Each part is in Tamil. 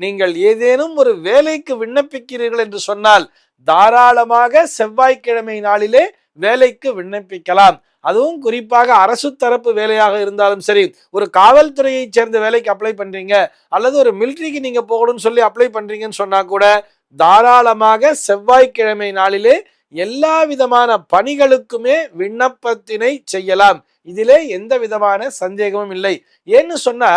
நீங்கள் ஏதேனும் ஒரு வேலைக்கு விண்ணப்பிக்கிறீர்கள் என்று சொன்னால் தாராளமாக செவ்வாய்க்கிழமை நாளிலே வேலைக்கு விண்ணப்பிக்கலாம். அதுவும் குறிப்பாக அரசு தரப்பு வேலையாக இருந்தாலும் சரி ஒரு காவல்துறையை சேர்ந்த வேலைக்கு அப்ளை பண்றீங்க அல்லது ஒரு மிலிட்ரிக்கு நீங்க போகணும்னு சொல்லி அப்ளை பண்றீங்கன்னு சொன்னா கூட தாராளமாக செவ்வாய்க்கிழமை நாளிலே எல்லா விதமான பணிகளுக்குமே விண்ணப்பத்தினை செய்யலாம். இதிலே எந்த விதமான சந்தேகமும் இல்லை. ஏன்னு சொன்னா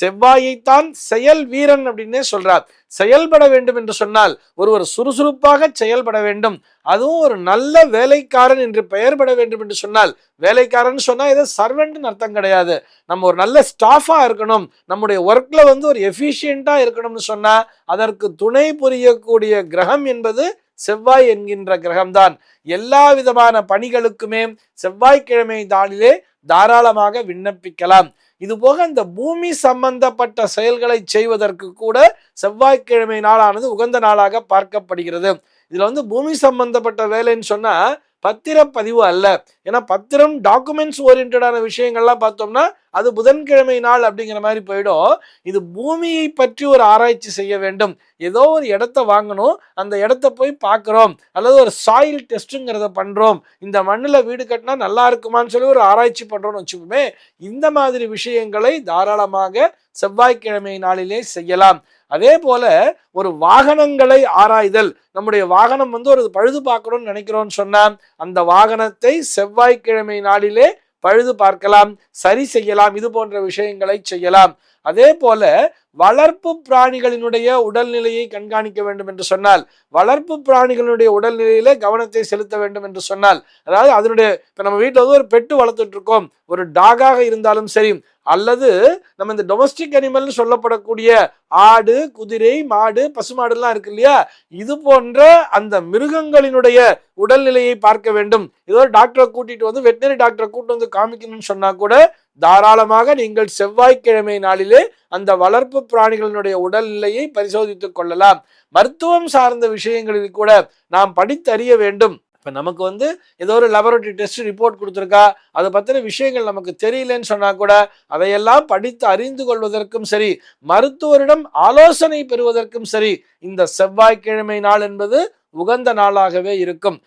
செவ்வாயைத்தான் செயல் வீரன் அப்படின்னே சொல்றார். செயல்பட வேண்டும் என்று சொன்னால் ஒருவர் சுறுசுறுப்பாக செயல்பட வேண்டும். அதுவும் ஒரு நல்ல வேலைக்காரன் என்று பெயர்பட வேண்டும் என்று சொன்னால் வேலைக்காரன் சொன்னா ஏதோ சர்வெண்ட்னு அர்த்தம் கிடையாது. நம்ம ஒரு நல்ல ஸ்டாஃபா இருக்கணும். நம்முடைய ஒர்க்ல வந்து ஒரு எஃபிஷியண்டா இருக்கணும்னு சொன்னா அதற்கு துணை புரியக்கூடிய கிரகம் என்பது செவ்வாய் என்கின்ற கிரகம்தான். எல்லா விதமான பணிகளுக்குமே செவ்வாய்க்கிழமை நாளிலே தாராளமாக விண்ணப்பிக்கலாம். இது போக இந்த பூமி சம்பந்தப்பட்ட செயல்களை செய்வதற்கு கூட செவ்வாய்க்கிழமை நாளானது உகந்த நாளாக பார்க்கப்படுகிறது. இதுல வந்து பூமி சம்பந்தப்பட்ட வேலைன்னு சொன்னா பத்திரப்பதிவு அல்ல. ஏன்னா பத்திரம் டாக்குமெண்ட்ஸ் ஓரியன்டான விஷயங்கள்லாம் பார்த்தோம்னா அது புதன்கிழமை நாள் அப்படிங்கிற மாதிரி போயிடும். இது பூமியை பற்றி ஒரு ஆராய்ச்சி செய்ய வேண்டும். ஏதோ ஒரு இடத்த வாங்கணும். அந்த இடத்த போய் பார்க்குறோம். அல்லது ஒரு சாயில் டெஸ்ட்டுங்கிறத பண்ணுறோம் இந்த மண்ணில் வீடு கட்டினா நல்லா இருக்குமான்னு சொல்லி ஒரு ஆராய்ச்சி பண்ணுறோம்னு வச்சுக்கோமே இந்த மாதிரி விஷயங்களை தாராளமாக செவ்வாய்க்கிழமை நாளிலே செய்யலாம். அதே போல ஒரு வாகனங்களை ஆராய்தல். நம்முடைய வாகனம் வந்து ஒரு பழுது பார்க்கணும்னு நினைக்கிறோம்னு சொன்னான் அந்த வாகனத்தை செவ்வாய்க்கிழமை நாளிலே பழுது பார்க்கலாம் சரி செய்யலாம் இது போன்ற விஷயங்களை செய்யலாம். அதே போல வளர்ப்பு பிராணிகளினுடைய உடல்நிலையை கண்காணிக்க வேண்டும் என்று சொன்னால் வளர்ப்பு பிராணிகளினுடைய உடல்நிலையில கவனத்தை செலுத்த வேண்டும் என்று சொன்னால் அதாவது அதனுடைய இப்போ நம்ம வீட்டில் வந்து ஒரு பெட்டு வளர்த்துட்டு இருக்கோம் ஒரு டாகாக இருந்தாலும் சரி அல்லது நம்ம இந்த டொமஸ்டிக் அனிமல்னு சொல்லப்படக்கூடிய ஆடு குதிரை மாடு பசுமாடுலாம் இருக்கு இல்லையா? இது போன்ற அந்த மிருகங்களினுடைய உடல்நிலையை பார்க்க வேண்டும். ஏதோ டாக்டரை கூட்டிட்டு வந்து வெட்டினரி டாக்டரை கூட்டு வந்து காமிக்கணும்னு சொன்னா கூட தாராளமாக நீங்கள் செவ்வாய்க்கிழமை நாளிலே அந்த வளர்ப்பு பிராணிகளினுடைய உடல்நிலையை பரிசோதித்துக் கொள்ளலாம். மருத்துவம் சார்ந்த விஷயங்களில் கூட நாம் படித்தறிய வேண்டும். இப்ப நமக்கு வந்து ஏதோ ஒரு லெபரட்டரி டெஸ்ட் ரிப்போர்ட் கொடுத்துருக்கா அதை பத்தின விஷயங்கள் நமக்கு தெரியலன்னு சொன்னா கூட அதையெல்லாம் படித்து அறிந்து கொள்வதற்கும் சரி மருத்துவரிடம் ஆலோசனை பெறுவதற்கும் சரி இந்த செவ்வாய்க்கிழமை நாள் என்பது உகந்த நாளாகவே இருக்கும்.